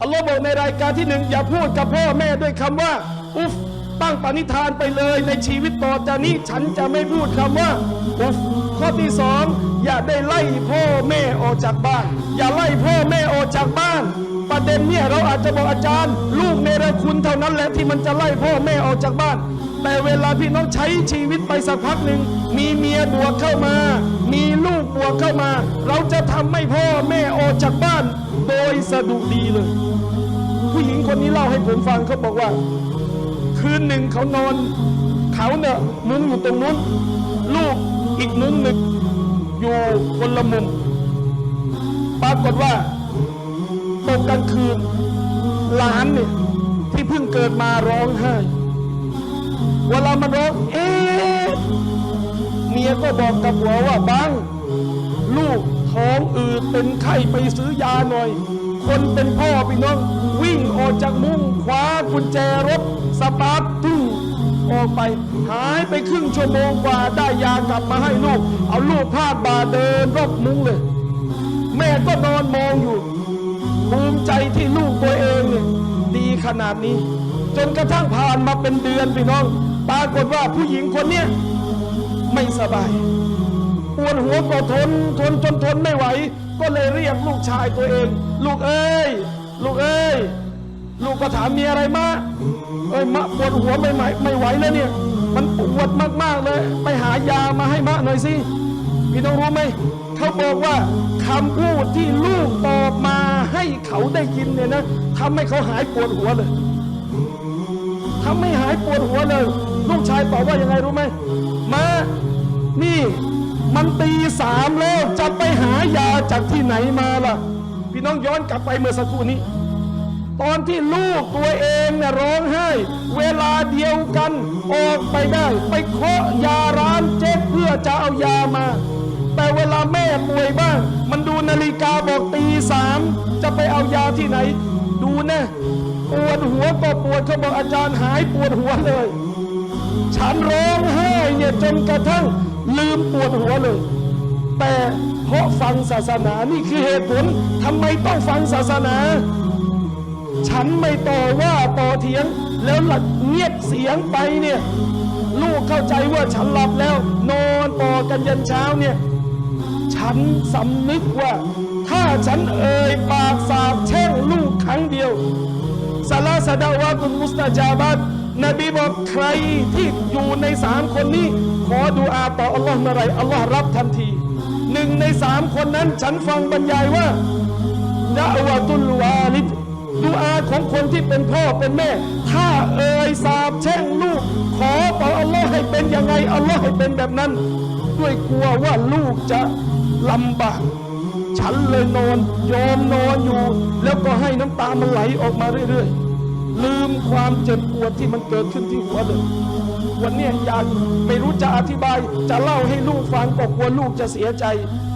อัลลอฮ์บอกในรายการที่หนึ่งอย่าพูดกับพ่อแม่ด้วยคำว่า อุฟตั้งปณิธานไปเลยในชีวิตต่อจากนี้ฉันจะไม่พูดคำว่าอุฟข้อที่สองอย่าได้ไล่พ่อแม่ออกจากบ้าน อย่าไล่พ่อแม่ออกจากบ้าน ประเด็นเนี่ยเราอาจจะบอกอาจารย์ ลูกเนรคุณเท่านั้นแหละที่มันจะไล่พ่อแม่ออกจากบ้าน แต่เวลาพี่น้องใช้ชีวิตไปสักพักหนึ่งมีเมียบวกเข้ามา มีลูกบวกเข้ามา เราจะทำให้พ่อแม่ออกจากบ้าน โดยสะดุดีเลย ผู้หญิงคนนี้เล่าให้ผมฟังเขาบอกว่า คืนหนึ่งเขานอน เขาเนี่ยมุ้งอยู่ตรงนู้น ลูกอีกมุ้งหนึ่งอยู่คนละมุมปรากฏว่าตกกลางคืนหลานเนี่ยที่เพิ่งเกิดมาร้องไห้เวลามันร้องเอ๊ะเมียก็บอกกับผัวว่าบังลูก ท้องอืดเป็นไข้ไปซื้อยาหน่อย คนเป็นพ่อพี่น้อง วิ่งออกจากมุ้งคว้ากุญแจรถสตาร์ทตึ้งออกไป หายไปครึ่งชั่วโมงกว่าได้ยากลับมาให้ลูก เอาลูกพาดบ่าเดินรอบมุ้งเลย แม่ก็นอนมองอยู่ภูมิใจที่ลูกตัวเองเนี่ยดีขนาดนี้ จนกระทั่งผ่านมาเป็นเดือนพี่น้องปรากฏว่าผู้หญิงคนเนี้ยไม่สบาย ปวดหัวก็ทนทนจนทนไม่ไหว ก็เลยเรียกลูกชายตัวเอง ลูกเอ้ย ลูกเอ้ย ลูกก็ถามมีอะไรมาเอ้ยมะปวดหัวไม่ไหวไม่ไหวแล้วเนี่ย มันปวดมากๆเลย ไปหายามาให้มะหน่อยสิพี่น้องรู้ไหมเขาบอกว่าคำพูดที่ลูกตอบมาให้เขาได้ยินเนี่ยนะทำให้เขาหายปวดหัวเลยทำให้หายปวดหัวเลย ลูกชายตอบว่ายังไงรู้ไหมมานี่ มันตีสามแล้วจะไปหายาจากที่ไหนมาล่ะ พี่น้องย้อนกลับไปเมื่อสักครู่นี้ ตอนที่ลูกตัวเองเนี่ยร้องไห้ เวลาเดียวกันออกไปได้ ไปเคาะยาร้านเจ๊เพื่อจะเอายามา แต่เวลาแม่ป่วยบ้าง มันดูนาฬิกาบอกตีสามจะไปเอายาที่ไหน ดูนะปวดหัวก็ปวดเขาบอกอาจารย์หายปวดหัวเลย ฉันร้องไห้ จนกระทั่งลืมปวดหัวเลย แต่เพราะฟังศาสนานี่คือเหตุผลทำไมต้องฟังศาสนา ฉันไม่ต่อว่าต่อเถียง แล้วหลักเงียบเสียงไปเนี่ยลูกเข้าใจว่าฉันหลับแล้ว นอนต่อกันยันเช้าเนี่ยฉันสำนึกว่า ถ้าฉันเอ่ยปากสาบแช่งลูกครั้งเดียวซาลาสดาวาตุมุสตาจาบัต นบีบอกใครที่อยู่ในสามคนนี้ ขอดูอาต่ออัลลอฮ์เมื่อไรอัลลอฮ์รับทันทีหนึ่งในสามคนนั้น ฉันฟังบรรยายว่าดะวะตุลวาลิดดูอาของคนที่เป็นพ่อเป็นแม่ ถ้าเอ่ยสาบแช่งลูก ขอต่ออัลลอฮ์ให้เป็นยังไงอัลลอฮ์ให้เป็นแบบนั้น ด้วยกลัวว่าลูกจะลำบากฉันเลยนอนยอมนอนอยู่ แล้วก็ให้น้ำตามันไหลออกมาเรื่อยๆ ลืมความเจ็บปวดที่มันเกิดขึ้นที่หัวเลยวันเนี้ยอยากไม่รู้จะอธิบาย จะเล่าให้ลูกฟังก็กลัวลูกจะเสียใจ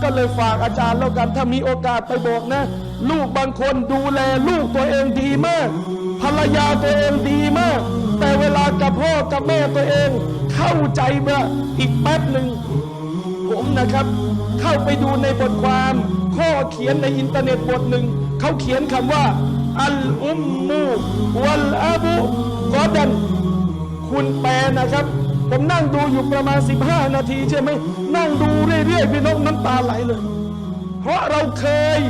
ก็เลยฝากอาจารย์แล้วกันถ้ามีโอกาสไปบอกนะ ลูกบางคนดูแลลูกตัวเองดีมาก ภรรยาตัวเองดีมาก แต่เวลากับพ่อกับแม่ตัวเอง เข้าใจเมื่ออีกแป๊บหนึ่งผมนะครับ เข้าไปดูในบทความ ข้อเขียนในอินเทอร์เน็ตบทหนึ่งเขาเขียนคำว่า อัลอุมมูวัลอาบุกอดันคุณแปลนะครับ ผมนั่งดูอยู่ประมาณ 15 นาทีใช่ไหม นั่งดูเรื่อยๆพี่น้องน้ำตาไหลเลย เพราะเราเคย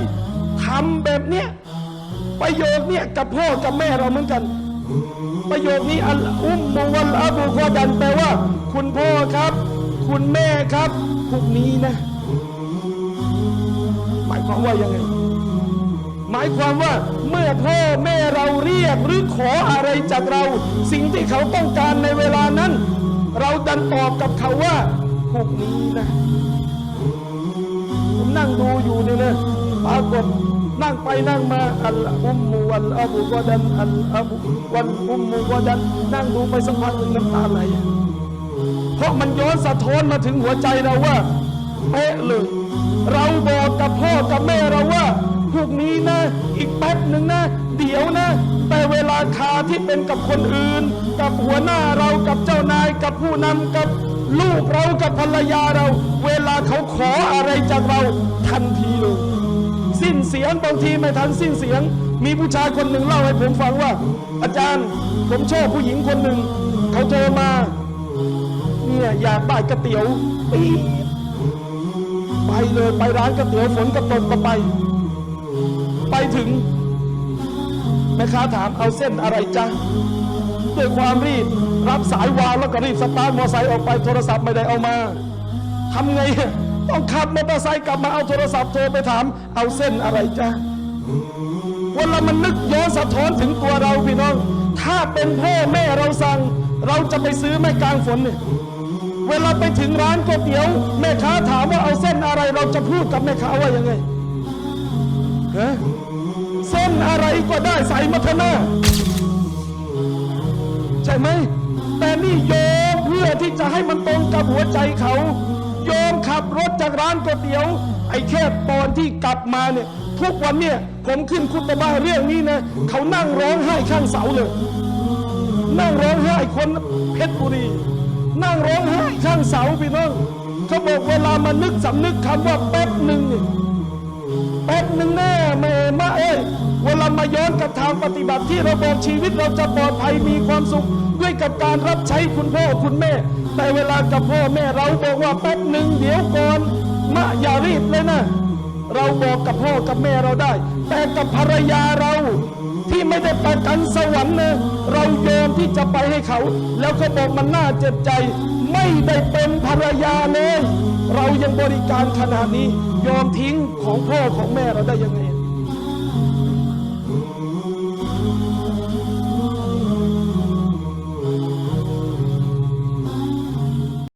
ทำแบบเนี้ยประโยคเนี้ยกับพ่อกับแม่เราเหมือนกัน ประโยคนี้อัลอุมมวัลอาบูกอดันแปลว่า คุณพ่อครับ คุณแม่ครับพวกนี้นะ หมายความว่ายังไง หมายความว่าเมื่อพ่อแม่เราเรียกหรือขออะไรจากเรา สิ่งที่เขาต้องการในเวลานั้น เราดันตอบกับเขาว่าพวกนี้นะผมนั่งดูอยู่เนี่ยนะปรากฏนั่งไปนั่งมาอัลอุมมูวัลอาบูกอดันอัลอาบูวัลอุมมูกอดันนั่งดูไปสักพักหนึ่งน้ำตาไหลเพราะมันย้อนสะท้อนมาถึงหัวใจเราว่าเป๊ะเลยเราบอกกับพ่อกับแม่เราว่า พวกนี้นะ อีกแป๊บหนึ่งนะ เดี๋ยวนะ แต่เวลาคาที่เป็นกับคนอื่น กับหัวหน้าเรากับเจ้านายกับผู้นำกับลูกเรากับภรรยาเรา เวลาเขาขออะไรจากเราทันทีเลยสิ้นเสียงบางทีไม่ทันสิ้นเสียง มีผู้ชายคนหนึ่งเล่าให้ผมฟังว่า อาจารย์ผมชอบผู้หญิงคนหนึ่งเขาโทรมาเนี่ยอยากได้ก๋วยเตี๋ยวปีไปเลยไปร้านก๋วยเตี๋ยวฝนก็ตกก็ไป ไปถึงแม่ค้าถามเอาเส้นอะไรจ๊ะด้วยความรีบรับสายวางแล้วก็รีบสตาร์ทมอเตอร์ไซค์ออกไปโทรศัพท์ไม่ได้เอามาทำไงต้องขับมอเตอร์ไซค์กลับมาเอาโทรศัพท์โทรไปถาม เอาเส้นอะไรจ๊ะเวลามันนึกย้อนสะท้อนถึงตัวเราพี่น้อง ถ้าเป็นพ่อแม่เราสั่ง เราจะไปซื้อแม่กลางฝนเนี่ยเวลาไปถึงร้านก๋วยเตี๋ยว แม่ค้าถามว่าเอาเส้นอะไร เราจะพูดกับแม่ค้าว่ายังไงฮะ เส้นอะไรก็ได้ใส่มาเถอะหน้าใช่ไหม แต่นี่โยมเพื่อที่จะให้มันตรงกับหัวใจเขา โยมขับรถจากร้านก๋วยเตี๋ยว ไอ้แค่ตอนที่กลับมาเนี่ย ทุกวันเนี่ยผมขึ้นคุตบาเรื่องนี้นะเขานั่งร้องไห้ข้างเสาเลย นั่งร้องไห้คนเพชรบุรี นั่งร้องไห้ข้างเสาพี่น้องเขาบอกเวลามานึกสำนึกคำว่าแป๊บหนึ่งเนี่ยแป๊บหนึ่งแน่แม่มาเอ้ยเวลา มาย้อนกับทางปฏิบัติที่เราบอกชีวิตเราจะปลอดภัยมีความสุข ด้วยกับการรับใช้คุณพ่อคุณแม่ แต่เวลากับพ่อแม่เราบอกว่าแป๊บหนึ่งเดี๋ยวก่อนมาอย่ารีบเลยนะ เราบอกกับพ่อกับแม่เราได้ แต่กับภรรยาเราที่ไม่ได้ประกันสวรรค์นะเรายอมที่จะไปให้เขา แล้วเขาบอกมันน่าเจ็บใจ ไม่ได้เป็นภรรยาเลย เรายังบริการขนาดนี้ ยอมทิ้งของพ่อของแม่เราได้ยังไง